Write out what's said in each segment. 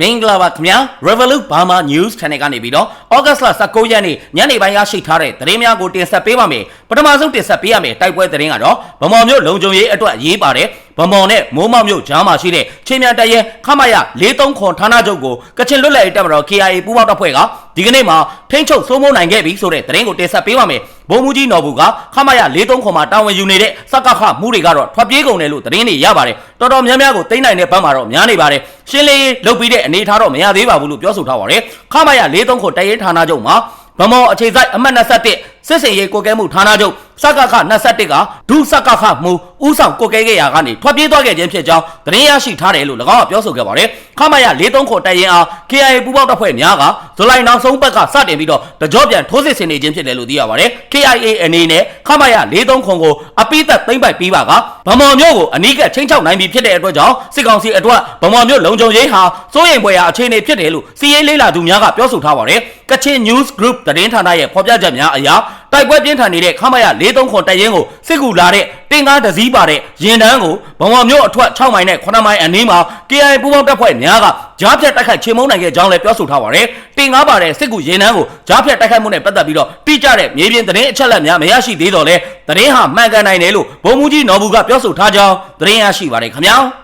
မင်္ဂလာပါခင်ဗျာ Revolut Burma News Channel ကနေပြီးတော့ August လ19ရက်နေ့ညနေပိုင်းရရှိထားတဲ့သတင်းများကိုတင်ဆက်ပေးပါမယ်ပထမဆုံးတင်ဆက်ပေးရမယ်တိုက်ပွဲသတင်းကတော့ဗမော်မြို့လုံခြုံရေးအတွက်အရေးပါတယ်ဗမော်နဲ့မိုးမောက်မြို့ကြားမှာရှိတဲ့ချင်းမြန်တရဲခမရ43ခွန်ဌာနချုပ်ကိုကချင်လွတ်လပ်ရေးတပ်မတော် KIA ပူးပေါင်းတပ်ဖွဲ့ကဒီကနေ့မှာထိန်းချုပ်စိုးမိုးနိုင်ခဲ့ပြီဆိုတဲ့သတင်းကိုတင်ဆက်ပေးပါမယ်ဘုံမူကြီးနော်ဘူးကခမရ43ခွန်မှာတာဝန်ယူနေတဲ့စကခမှုတွေကတော့ထွက်ပြေးကုန်တယ်လို့သတင်းတွေရပါတယ်တော်တော်များများကိုတိမ့်နိုင်တဲ့ဘက်မှာတော့များနေပါတယ်ရှင်းလင်းရေးလုပ်ပြီးတဲ့အနေအထားတော့မရသေးပါဘူးလို့ပြောဆိုထားပါတယ်ခမရ43ခွန်တရဲဌာနချုပ်မှာဗမော်အခြေစိုက်အမှတ်21စစ်စင်ရေးကိုကဲမှုဌာနချုပ် စကခ21ကဒုစကခမှုဥဆောင်ကိုကဲခဲ့ရာကနေထွက်ပြေးသွားခဲ့ခြင်းဖြစ်ကြောင်းသတင်းရရှိထားတယ်လို့၎င်းကပြောဆိုခဲ့ပါတယ်ခမရ43ခွန်တရင်အား KIA ပူးပေါင်းတပ်ဖွဲ့များကဇူလိုင်နောက်ဆုံးပတ်ကစတင်ပြီးတော့တကြောပြန်ထိုးစစ်ဆင်နေခြင်းဖြစ်တယ်လို့သိရပါတယ် KIA အနေနဲ့ခမရ43ခွန်ကိုအပိသက်သိမ့်ပိုက်ပြီးပါကဗမော်မျိုးကိုအနီးကချင်းချောက်နိုင်ပြီဖြစ်တဲ့အတွက်ကြောင့်စစ်ကောင်စီအတွက်ဗမော်မျိုးလုံခြုံရေးဟာစိုးရိမ်ဖွယ်ရာအခြေအနေဖြစ်တယ်လို့စီးရေးလေးလာသူများကပြောဆိုထားပါတယ်ကချင် News Group သတင်းဌာနရဲ့ဖော်ပြချက်များအရ တိုက်ပွဲပြင်းထန်နေတဲ့ခမရ43ခွန်တရင်ကိုစစ်ကူလာတဲ့တင်ကားတစည်းပါတဲ့ရင်တန်းကိုဘဝမျိုးအထွတ်6မိုင်နဲ့9မိုင်အနီးမှာ KI ပူးပေါင်းတပ်ဖွဲ့များကကြားဖြတ်တိုက်ခိုက်ချေမှုန်းနိုင်ခဲ့ကြောင်းလည်းပြောဆိုထားပါတယ်တင်ကားပါတဲ့စစ်ကူရင်တန်းကိုကြားဖြတ်တိုက်ခိုက်မှုနဲ့ပတ်သက်ပြီးတော့တိကျတဲ့မြေပြင်သတင်းအချက်အလက်များမရရှိသေးတော့လဲသတင်းဟာမှန်ကန်နိုင်တယ်လို့ဘုံမူကြီးနော်ဘူးကပြောဆိုထားကြောင်းသတင်းရရှိပါတယ်ခင်ဗျာ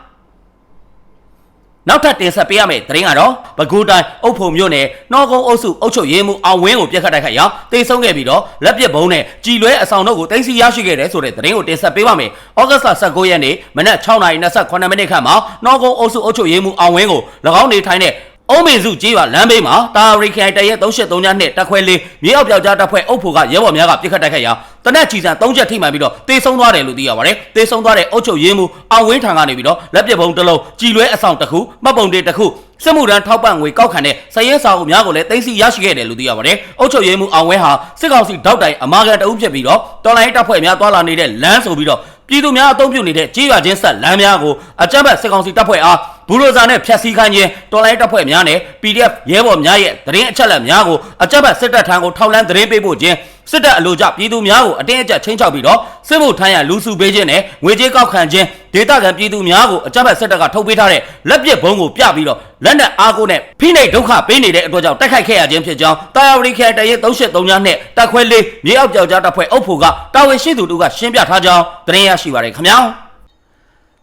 နောက်ထပ်တင်ဆက်ပေးရမယ့်သတင်းကတော့ပဲခူးတိုင်းအုပ်ဖုံမြို့နယ်နှောကုန်းအုပ်စုအုပ်ချုပ်ရေးမှူးအောင်ဝင်းကိုပြက်ခတ်တိုက်ခိုက်ရာတေဆုံးခဲ့ပြီးတော့လက်ပစ်ဘုံနဲ့ကြည်လွဲအဆောင်တို့ကိုတင်စီရရှိခဲ့တယ်ဆိုတဲ့သတင်းကိုတင်ဆက်ပေးပါမယ်။ဩဂတ်စ်လ19ရက်နေ့မနက်6:28မိနစ်ခန့်မှာနှောကုန်းအုပ်စုအုပ်ချုပ်ရေးမှူးအောင်ဝင်းကို၎င်းနေထိုင်တဲ့ အုံးမင်စုကြီးပါလမ်းဘေးမှာတာရီခိုင်တရဲ373ညနှစ်တက်ခွဲလေးမြေအောက်ပြောက်ကြားတပ်ဖွဲ့အုပ်ဖို့ကရဲဘော်များကပြစ်ခတ်တိုက်ခိုက်ရာတနက်ချီစံ3ချက်ထိမှန်ပြီးတော့တေဆုံးသွားတယ်လို့သိရပါတယ်တေဆုံးသွားတဲ့အုပ်ချုပ်ရေးမှူးအောင်ဝင်းထံကနေပြီးတော့လက်ပစ်ဘုံတစ်လုံးကြည်လွဲအဆောင်တစ်ခုမှတ်ပုံတင်တစ်ခုစစ်မှုထမ်းထောက်ပံ့ငွေကောက်ခံတဲ့စရဲစာအုပ်များကိုလည်းတင်စီရရှိခဲ့တယ်လို့သိရပါတယ်။အုပ်ချုပ်ရေးမှူးအောင်ဝဲဟာစစ်ကောင်စီတောက်တိုင်အမာခံတအုပ်ဖြစ်ပြီးတော့တော်လိုင်းတပ်ဖွဲ့များတွာလာနေတဲ့လမ်းဆိုပြီးတော့ပြည်သူများအုံပြုနေတဲ့ကြေးရွာချင်းဆက်လမ်းများကိုအကြမ်းဖက်စစ်ကောင်စီတပ်ဖွဲ့အား ဘူရိုဇာနဲ့ဖျက်ဆီးခိုင်းခြင်းတော်လိုင်းတပ်ဖွဲ့များနဲ့ PDF ရဲဘော်များရဲ့သတင်းအချက်အလက်များကိုအကြမ်းဖက်စစ်တပ်ထံကိုထောက်လန်းသတင်းပေးဖို့ခြင်းစစ်တပ်အလို့ကြပြည်သူများကိုအတင်းအကျပ်ချင်းချောက်ပြီးတော့စစ်မှုထမ်းရလူစုပေးခြင်းနဲ့ငွေကြေးကောက်ခံခြင်းဒေသခံပြည်သူများကိုအကြမ်းဖက်စစ်တပ်ကထုတ်ပေးထားတဲ့လက်ပစ်ဘုံကိုပြပြီးတော့လက်နက်အားကိုနဲ့ဖိနှိပ်ဒုက္ခပေးနေတဲ့အတွက်ကြောင့်တိုက်ခိုက်ခဲ့ရခြင်းဖြစ်ကြောင်းတာယာဝတီခရိုင်တရဲ383ညနဲ့တက်ခွဲလေးမြေအောက်ကြောက်ကြားတပ်ဖွဲ့အုပ်ဖို့ကတာဝန်ရှိသူတို့ကရှင်းပြထားကြောင်းသတင်းရရှိပါရခင်ဗျာ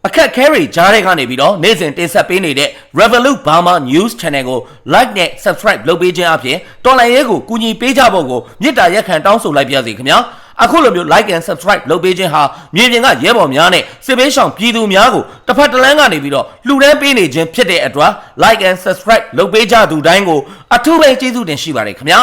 အခက်ခဲတွေကြားတဲ့ကနေပြီးတော့နေ့စဉ်တင်ဆက်ပေးနေတဲ့ Revolut Burma News Channel ကို like နဲ့ subscribe လုပ်ပေးခြင်းအပြင်တော်လိုင်းရဲကိုကူညီပေးကြဖို့ကိုမြစ်တာရက်ခံတောင်းဆိုလိုက်ပါရစေခင်ဗျာအခုလိုမျိုး like and subscribe လုပ်ပေးခြင်းဟာမြေပြင်ကရဲဘော်များနဲ့စစ်ပေးဆောင်ပြည်သူများကိုတစ်ဖက်တစ်လမ်းကနေပြီးတော့လှူဒန်းပေးနေခြင်းဖြစ်တဲ့အတွက် like and subscribe လုပ်ပေးကြသူတိုင်းကိုအထူးပဲကျေးဇူးတင်ရှိပါတယ်ခင်ဗျာ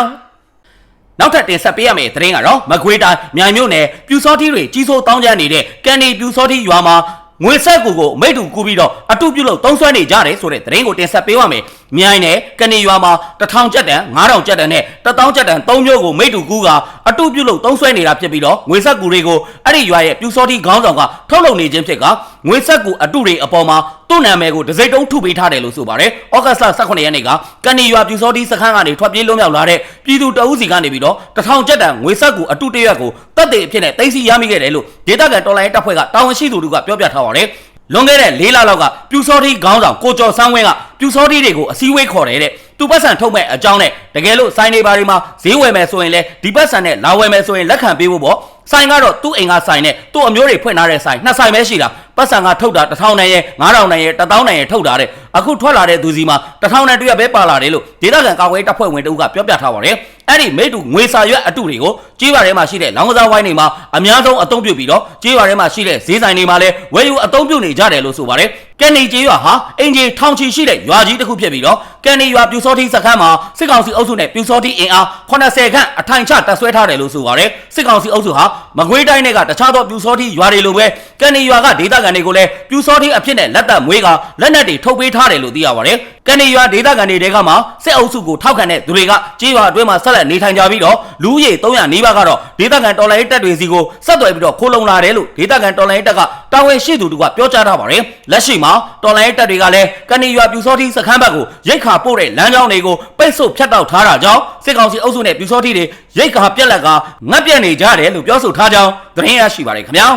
နောက်ထပ်တင်ဆက်ပေးရမယ့်သတင်းကတော့မကွေးတိုင်းမြိုင်မြို့နယ်ပြူစောတိတွေကြီးစိုးတောင်းကျမ်းနေတဲ့ကန်ဒီပြူစောတိရွာမှာ ငွေဆက်ကူကိုမိတ်တူကူပြီးတော့အတုပြုတ်လို့တုံးဆွဲနေကြတယ်ဆိုတဲ့သတင်းကိုတင်ဆက်ပေးပါမယ်။ မြိုင်နယ်ကနေရွာမှာ1000ကျပ်တန်9000ကျပ်တန်နဲ့1000ကျပ်တန်3မျိုးကိုမိတ်တူကူကအတုပြုတ်လို့တုံးဆွဲနေတာဖြစ်ပြီးတော့ငွေဆက်ကူတွေကိုအဲ့ဒီရွာရဲ့ပြူစောတိခေါင်းဆောင်ကထုတ်လုပ်နေခြင်းဖြစ်ကငွေဆက်ကူအတုတွေအပေါ်မှာသူ့နာမည်ကိုဒစိမ့်တုံးထုပေးထားတယ်လို့ဆိုပါတယ်။ဩဂတ်စ်လ18ရက်နေ့ကကနေရွာပြူစောတိစခန်းကနေထွက်ပြေးလွတ်မြောက်လာတဲ့ပြည်သူတအုပ်စီကနေပြီးတော့1000ကျပ်တန်ငွေဆက်ကူအတုတရက်ကိုတပ်တွေအဖြစ်နဲ့သိမ်းဆည်းရမိခဲ့တယ်လို့ဒေသခံတော်လိုင်းတပ်ဖွဲ့ကတာဝန်ရှိသူတို့ကပြောပြထားပါတယ်။ လွန်ခဲ့တဲ့၄လလောက်ကပြူစောတိခေါင်းဆောင်ကိုကျော်စန်းဝင်းကပြူစောတိတွေကိုအစည်းအဝေးခေါ်တယ်တဲ့သူပတ်စံထုတ်မဲ့အကြောင်းနဲ့တကယ်လို့စိုင်းနေပါဒီမှာဈေးဝယ်မယ်ဆိုရင်လည်းဒီပတ်စံနဲ့လာဝယ်မယ်ဆိုရင်လက်ခံပေးဖို့ပေါ့ဆိုင်ကတော့သူ့အိမ်ကဆိုင်နဲ့သူ့အမျိုးတွေဖွင့်ထားတဲ့ဆိုင်နှစ်ဆိုင်ပဲရှိတာပတ်စံကထုတ်တာ1000နဲ့ရဲ့9000နဲ့ရဲ့1000နဲ့ရဲ့ထုတ်တာတဲ့အခုထွက်လာတဲ့သူစီမှာ1000နဲ့တရက်ပဲပါလာတယ်လို့ဒေသခံကာကွယ်တပ်ဖွဲ့ဝင်တို့ကပြောပြထားပါတယ် အဲ့ဒီမိတူငွေစာရွက်အတုတွေကိုကြေးပါထဲမှာရှိတဲ့လောင်ကစားဝိုင်းတွေမှာအများဆုံးအသုံးပြုပြီးတော့ကြေးပါထဲမှာရှိတဲ့ဈေးဆိုင်တွေမှာလည်းဝယ်ယူအသုံးပြုနေကြတယ်လို့ဆိုပါတယ်ကန်နီကျေးရွာဟာအင်ဂျီထောင်ချီရှိတဲ့ရွာကြီးတစ်ခုဖြစ်ပြီးတော့ကန်နီရွာပြူစောတိစခန်းမှာစစ်ကောင်စီအုပ်စုနဲ့ပြူစောတိအင်အား80ခန့်အထိုင်ချတပ်ဆွဲထားတယ်လို့ဆိုပါတယ်စစ်ကောင်စီအုပ်စုဟာမကွေးတိုင်းတွေကတခြားသောပြူစောတိရွာတွေလိုပဲကန်နီရွာကဒေသခံတွေကိုလည်းပြူစောတိအဖြစ်နဲ့လက်သက်မွေးကလက်နက်တွေထုတ်ပေးထားတယ်လို့သိရပါတယ်ကန်နီရွာဒေသခံတွေတဲကမှစစ်အုပ်စုကိုထောက်ခံတဲ့သူတွေကကြေးရွာအတွင်းမှာဆက်လက်နေထိုင်ကြပြီးတော့လူဦးရေ300နီးပါးကတော့ဒေသခံတော်လှန်ရေးတပ်တွေစီကိုဆက်သွယ်ပြီးတော့ခိုးလုံလာတယ်လို့ဒေသခံတော်လှန်ရေးတပ်က တာဝန်ရှိသူတို့ကပြောကြားထားပါတယ်လက်ရှိမှာတော်လိုင်းတပ်တွေကလည်းကနေရွာပြူစောတိစခန်းဘက်ကိုရိတ်ခါပို့တဲ့လမ်းကြောင်းတွေကိုပိတ်ဆို့ဖြတ်တောက်ထားတာကြောင့်စစ်ကောင်စီအုပ်စုနဲ့ပြူစောတိတွေရိတ်ခါပြက်လက်ကငတ်ပြက်နေကြတယ်လို့ပြောဆိုထားကြောင်းသတင်းရရှိပါတယ်ခင်ဗျာစ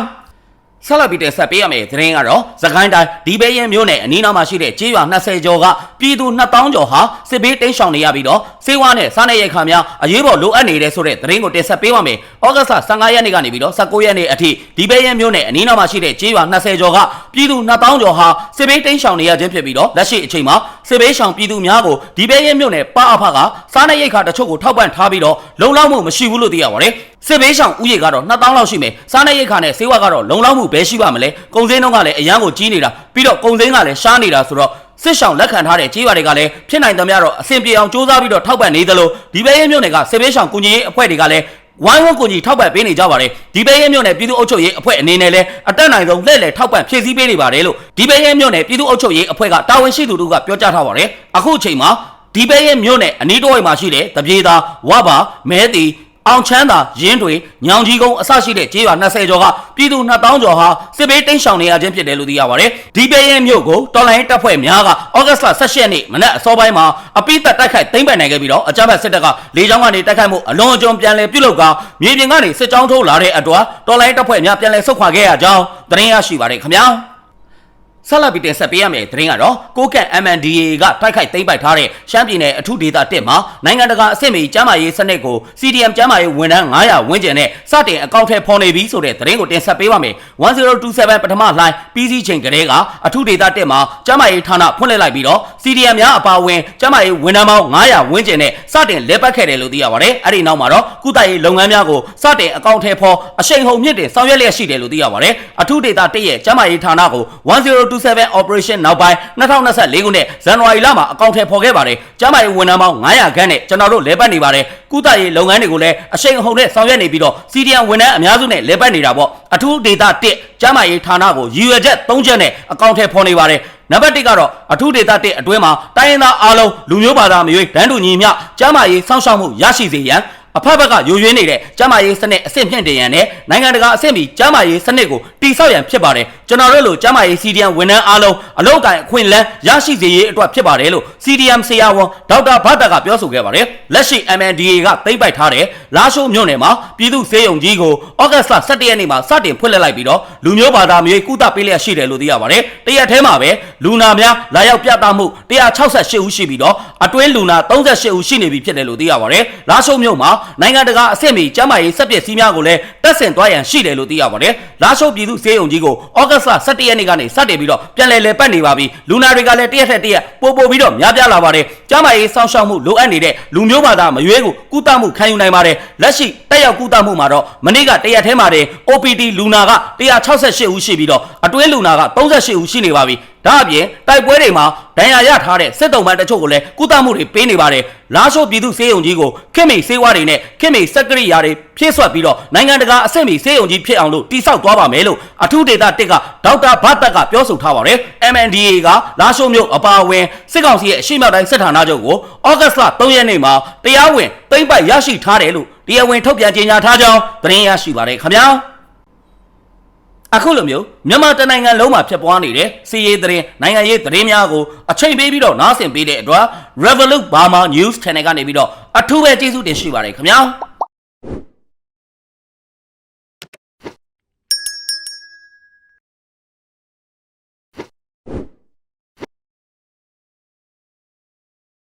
ဆက်လက်ပြီးတင်ဆက်ပေးရမယ့်သတင်းကတော့သခိုင်းတိုင်းဒီဘေးရင်မြို့နယ်အနီးနားမှာရှိတဲ့ကျေးရွာ20ကျော်ကပြည်သူ2000ကျော်ဟာစစ်ဘေးတိမ်းရှောင်နေရပြီးတော့စေဝါနဲ့စားနပ်ရိက္ခာများအရေးပေါ်လိုအပ်နေတဲ့ဆိုတဲ့သတင်းကိုတင်ဆက်ပေးပါမယ်။ဩဂတ်စ်15ရက်နေ့ကနေပြီးတော့19ရက်နေ့အထိဒီဘေးရင်မြို့နယ်အနီးနားမှာရှိတဲ့ကျေးရွာ20ကျော်ကပြည်သူ2000ကျော်ဟာစစ်ဘေးတိမ်းရှောင်နေရခြင်းဖြစ်ပြီးတော့လက်ရှိအချိန်မှာ စစ်ဘေးရှောင်ပြည်သူများကိုဒီဘေးရင်မြို့နယ်ပအဖကစားနပ်ရိက္ခာတချို့ကိုထောက်ပံ့ထားပြီးတော့လုံလောက်မှုမရှိဘူးလို့သိရပါတယ်။စစ်ဘေးရှောင်ဥယေကတော့2000လောက်ရှိမယ်။စားနပ်ရိက္ခာနဲ့စေဝါကတော့လုံလောက်မှုပဲရှိပါမလဲ။ကုန်စည်နှုန်းကလည်းအရန်ကိုကြီးနေတာပြီးတော့ကုန်စည်ကလည်းရှားနေတာဆိုတော့စစ်ဆောင်လက်ခံထားတဲ့ကြေးရွာတွေကလည်းဖြစ်နိုင်သမျှတော့အဆင်ပြေအောင်စ조사ပြီးတော့ထောက်ပံ့နေသလိုဒီဘေးရင်မြို့နယ်ကစစ်ဘေးရှောင်ကုညီရေးအဖွဲ့တွေကလည်း ဝိုင်းဝန်းကူညီထောက်ပံ့ပေးနေကြပါတယ်ဒီဘေးရဲမြို့နယ်ပြည်သူ့အုပ်ချုပ်ရေးအဖွဲ့အနေနဲ့လည်းအတက်နိုင်ဆုံးလှည့်လည်ထောက်ပံ့ဖြည့်ဆည်းပေးနေပါတယ်လို့ဒီဘေးရဲမြို့နယ်ပြည်သူ့အုပ်ချုပ်ရေးအဖွဲ့ကတာဝန်ရှိသူတို့ကပြောကြားထားပါတယ်အခုအချိန်မှာဒီဘေးရဲမြို့နယ်အနီးတစ်ဝိုက်မှာရှိတဲ့တပြေသာဝဘာမဲတီ အောင်ချမ်းသာရင်းတွေညောင်ကြီးကုန်းအစရှိတဲ့ကျေးရွာ20ကျော်ကပြည်သူ2000ကျော်ဟာစစ်ဘေးတိမ်းရှောင်နေရခြင်းဖြစ်တယ်လို့သိရပါတယ်။ဒီပေရင်မြို့ကိုတော်လိုင်းတပ်ဖွဲ့များကဩဂတ်စ်လ18ရက်နေ့မနက်အစောပိုင်းမှာအပိသက်တိုက်ခိုက်သိမ်းပိုက်နိုင်ခဲ့ပြီးတော့အကြမ်းဖက်စစ်တပ်ကလေကြောင်းကနေတိုက်ခိုက်မှုအလွန်အကျွံပြန်လည်ပြုလုပ်ကာမြေပြင်ကနေစစ်ကြောင်းထိုးလာတဲ့အတွက်တော်လိုင်းတပ်ဖွဲ့များပြန်လည်ဆုတ်ခွာခဲ့ရကြောင်းသတင်းရရှိပါတယ်ခင်ဗျာ။ ဆက်လက်ပြီးတင်ဆက်ပေးရမယ့်သတင်းကတော့ကိုကန့် MNDAA ကတိုက်ခိုက်သိမ်းပိုက်ထားတဲ့ရှမ်းပြည်နယ်အထူးဒေသ1မှာနိုင်ငံတကာအဆင့်မီကျန်းမာရေးစနစ်ကို CDM ကျန်းမာရေးဝန်ထမ်း900ဝန်းကျင်နဲ့စတင်အကောင့်ထဲဖော်နေပြီဆိုတဲ့သတင်းကိုတင်ဆက်ပေးပါမယ်1027ပထမလှိုင်းပြီးစီးချိန်ကလေးကအထူးဒေသ1မှာကျန်းမာရေးဌာနဖွင့်လှစ်လိုက်ပြီးတော့ CDM များအပါအဝင်ကျန်းမာရေးဝန်ထမ်းပေါင်း900ဝန်းကျင်နဲ့စတင်လက်ပတ်ခဲ့တယ်လို့သိရပါတယ်အဲ့ဒီနောက်မှာတော့ကုသရေးလုပ်ငန်းများကိုစတင်အကောင့်ထဲဖော်အရှိန်ဟုန်မြင့်တင်ဆောင်ရွက်လျက်ရှိတယ်လို့သိရပါတယ်အထူးဒေသ1ရဲ့ကျန်းမာရေးဌာနကို1027 operation နောက်ပိုင်း2024ခုနှစ်ဇန်နဝါရီလမှာအကောင့်ထဲပေါ်ခဲ့ပါတယ်။ကျန်းမာရေးဝန်ထမ်းပေါင်း900ခန်းနဲ့ကျွန်တော်တို့လဲပတ်နေပါတယ်။ကုသရေးလုပ်ငန်းတွေကိုလည်းအရှိန်အဟုန်နဲ့ဆောင်ရွက်နေပြီးတော့ CDN ဝန်ထမ်းအများစုနဲ့လဲပတ်နေတာပေါ့။အထူးဒေတာ1ကျန်းမာရေးဌာနကိုရည်ရွယ်ချက်3ချက်နဲ့အကောင့်ထဲပေါ်နေပါတယ်။နံပါတ်1ကတော့အထူးဒေတာ1အတွင်းမှာတိုင်းရင်းသားအားလုံးလူမျိုးဘာသာမရွေးတန်းတူညီမျှကျန်းမာရေးစောင့်ရှောက်မှုရရှိစေရန် အဖက်ဘက်ကယိုယွင်းနေတဲ့ကျန်းမာရေးစနစ်အဆင့်မြင့်တင်ရန်နဲ့နိုင်ငံတကာအဆင့်မီကျန်းမာရေးစနစ်ကိုတိဆောက်ရန်ဖြစ်ပါတယ်ကျွန်တော်တို့လိုကျန်းမာရေး CDM ဝန်ထမ်းအားလုံးအလောက်ကန်အခွင့်အလမ်းရရှိစေရေးအတွက်ဖြစ်ပါတယ်လို့ CDM ဆရာဝန်ဒေါက်တာဘတ်တာကပြောဆိုခဲ့ပါတယ်လက်ရှိ MNDA ကသိမ့်ပိုက်ထားတဲ့လာရှိုးမြို့နယ်မှာပြည်သူ့စေယုံကြီးကိုဩဂတ်စ်လ17ရက်နေ့မှာစတင်ဖွင့်လှစ်လိုက်ပြီးတော့လူမျိုးဘာသာမျိုးကုသပေးလျက်ရှိတယ်လို့သိရပါတယ်တရက်ထဲမှာပဲလူနာများလာရောက်ပြသမှု168ဦးရှိပြီးတော့အတွင်းလူနာ38ဦးရှိနေပြီဖြစ်တယ်လို့သိရပါတယ်လာရှိုးမြို့မှာနိုင်ငံတကာအဆင့်မီကျန်းမာရေးစက်ပစ္စည်းများကိုလည်း တက်ဆင်သွားရန်ရှိတယ်လို့သိရပါတယ်လာရှိုးပြည်သူ့စေယုံကြီးကိုဩဂတ်စ်လ17ရက်နေ့ကနေစတင်ပြီးတော့ပြန်လည်လည်ပတ်နေပါပြီလူနာတွေကလည်းတရက်ထက်တရက်ပို့ပို့ပြီးတော့များပြားလာပါတယ်ကျန်းမာရေးစောင့်ရှောက်မှုလိုအပ်နေတဲ့လူမျိုးဘာသာမရွေးကိုကုသမှုခံယူနိုင်ပါတယ်လက်ရှိတက်ရောက်ကုသမှုမှာတော့မနေ့ကတရက်ထဲမှာတင် OPD လူနာက168ဦးရှိပြီးတော့အတွင်းလူနာက38ဦးရှိနေပါပြီဒါအပြင်တိုက်ပွဲတွေမှာဒဏ်ရာရထားတဲ့စစ်တုံးပန်းတချို့ကိုလည်းကုသမှုတွေပေးနေပါတယ်လာရှိုးပြည်သူစေယုံကြီးကိုခင်မိစေဝါတွေနဲ့ခင်မိစက်ကရိယာတွေ ဖြည့်ဆွတ်ပြီးတော့နိုင်ငံတကာအဆင့်မီစေယုံကြီးဖြစ်အောင်လို့တိစောက်သွားပါမယ်လို့အထူးဒေသတစ်ကဒေါက်တာဘတ်တက်ကပြောဆိုထားပါတယ် MNDA ကလာရှိုးမြို့အပါအဝင်စစ်ကောင်စီရဲ့အရှိမြောက်တိုင်းစစ်ဌာနချုပ်ကိုဩဂတ်စ်လ3ရက်နေ့မှာတရားဝင်သိမ့်ပိုက်ရရှိထားတယ်လို့တရားဝင်ထုတ်ပြန်ကြေညာထားကြောင်းသတင်းရရှိပါတယ်ခင်ဗျာအခုလိုမျိုးမြန်မာတနိုင်ငံလုံးမှာဖြစ်ပွားနေတဲ့စီးရေးသတင်းနိုင်ငံရေးသတင်းများကိုအချိန်ပေးပြီးတော့နားဆင်ပေးတဲ့အတွက် Revolut Burma News Channel ကနေပြီးတော့အထူးပဲကျေးဇူးတင်ရှိပါတယ်ခင်ဗျာ